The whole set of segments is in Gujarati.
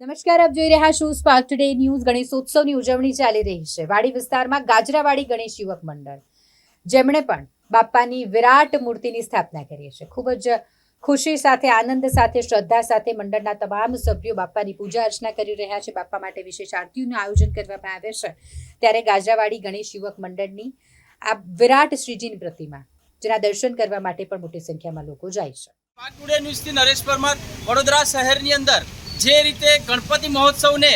નમસ્કાર, આપ જોઈ રહ્યા છો સ્પાર્ક ટુડે ન્યૂઝ ગણેશોત્સવની ઉજવણી ચાલી રહી છે. વાડી વિસ્તારમાં ગાજરાવાડી ગણેશ યુવક મંડળ. જેમણે પણ બાપાની વિરાટ મૂર્તિની સ્થાપના કરી છે. ખૂબ જ ખુશી સાથે, આનંદ સાથે, શ્રદ્ધા સાથે મંડળના તમામ સભ્યો બાપાની પૂજા અર્ચના કરી રહ્યા છે. બાપા માટે વિશેષ આરતીઓનું આયોજન કરવામાં આવે છે. ત્યારે ગાજરાવાડી ગણેશ યુવક મંડળની આ વિરાટ શ્રીજીની પ્રતિમા, જેના દર્શન કરવા માટે પણ મોટી સંખ્યામાં લોકો જાય છે. પાક ટુડે ન્યૂઝથી નરેશ પરમાર વડોદરા શહેરની અંદર જે રીતે ગણપતિ મહોત્સવને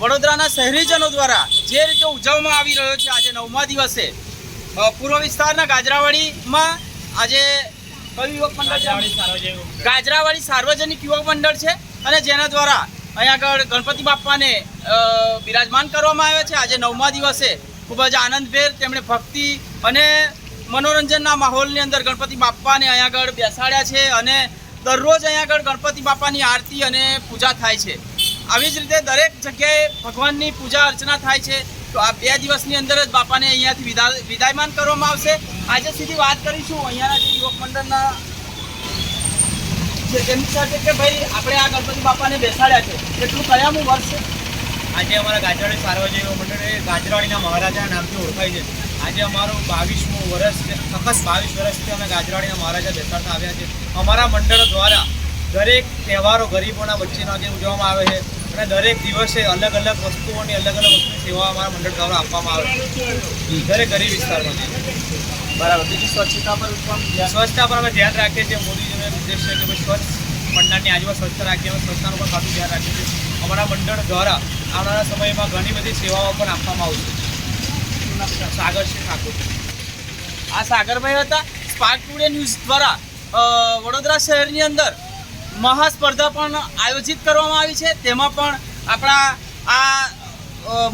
વડોદરાના શહેરીજનો દ્વારા જે રીતે ઉજવવામાં આવી રહ્યો છે આજે નવમા દિવસે પૂર્વ વિસ્તારના ગાજરાવાડીમાં આજે ગાજરાવાડી સાર્વજનિક યુવક મંડળ છે અને જેના દ્વારા અહીંયા આગળ ગણપતિ બાપાને બિરાજમાન કરવામાં આવ્યા છે. આજે નવમા દિવસે ખૂબ જ આનંદભેર તેમણે ભક્તિ અને મનોરંજનના માહોલની અંદર ગણપતિ બાપ્પાને અહીંયા આગળ બેસાડ્યા છે અને દરરોજ અહીંયા આગળ ગણપતિ બાપાની આરતી અને પૂજા થાય છે. આવી જ રીતે દરેક જગ્યાએ ભગવાનની પૂજા અર્ચના થાય છે. તો આ બે દિવસની અંદર જ બાપાને અહીંયાથી વિદા વિદાયમાન કરવામાં આવશે. આજે સુધી વાત કરીશું અહીંયાના જે યુવક મંડળના છે તેમની સાથે કે ભાઈ આપણે આ ગણપતિ બાપાને બેસાડ્યા છે. એટલું કયામું વર્ષ? છે આજે અમારા ગાજરાવાડી સાર્વજનિક મંડળ એ ગાજરાવાડીના મહારાજાના નામથી ઓળખાય છે. આજે અમારું બાવીસમું વર્ષ છે. સખસ બાવીસ વર્ષથી અમે ગાજરાવાડીના મહારાજા બેસાડતા આવ્યા છે અમારા મંડળ દ્વારા દરેક તહેવારો ગરીબોના વચ્ચેનો આજે ઉજવવામાં આવે છે અને દરેક દિવસે અલગ અલગ વસ્તુઓની અલગ અલગ વસ્તુની સેવા અમારા મંડળ દ્વારા આપવામાં આવે છે. દરેક ગરીબ વિસ્તારમાં. બરાબર. બીજી સ્વચ્છતા પર પણ સ્વચ્છતા પર અમે ધ્યાન રાખીએ છીએ. મોદીજીનો ઉદ્દેશ છે કે ભાઈ સ્વચ્છ મંડળની આજુબાજુ સ્વચ્છ રાખીએ. અમે સ્વચ્છતાનું પણ ખાતું ધ્યાન રાખીએ છીએ. અમારા મંડળ દ્વારા આવનારા સમયમાં ઘણી બધી સેવાઓ પણ આપવામાં આવશે. સાગર છે ઠાકોર. આ સાગરભાઈ હતા સ્પાર્ક ટુડે ન્યૂઝ દ્વારા વડોદરા શહેરની અંદર મહાસ્પર્ધા પણ આયોજિત કરવામાં આવી છે. તેમાં પણ આપણા આ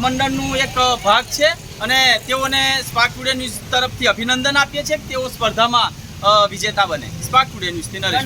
મંડળનું એક ભાગ છે અને તેઓને સ્પાર્ક ટુડે ન્યૂઝ તરફથી અભિનંદન આપીએ છીએ કે તેઓ સ્પર્ધામાં વિજેતા બને. સ્પાર્ક ટુડે ન્યૂઝથી નરેશ.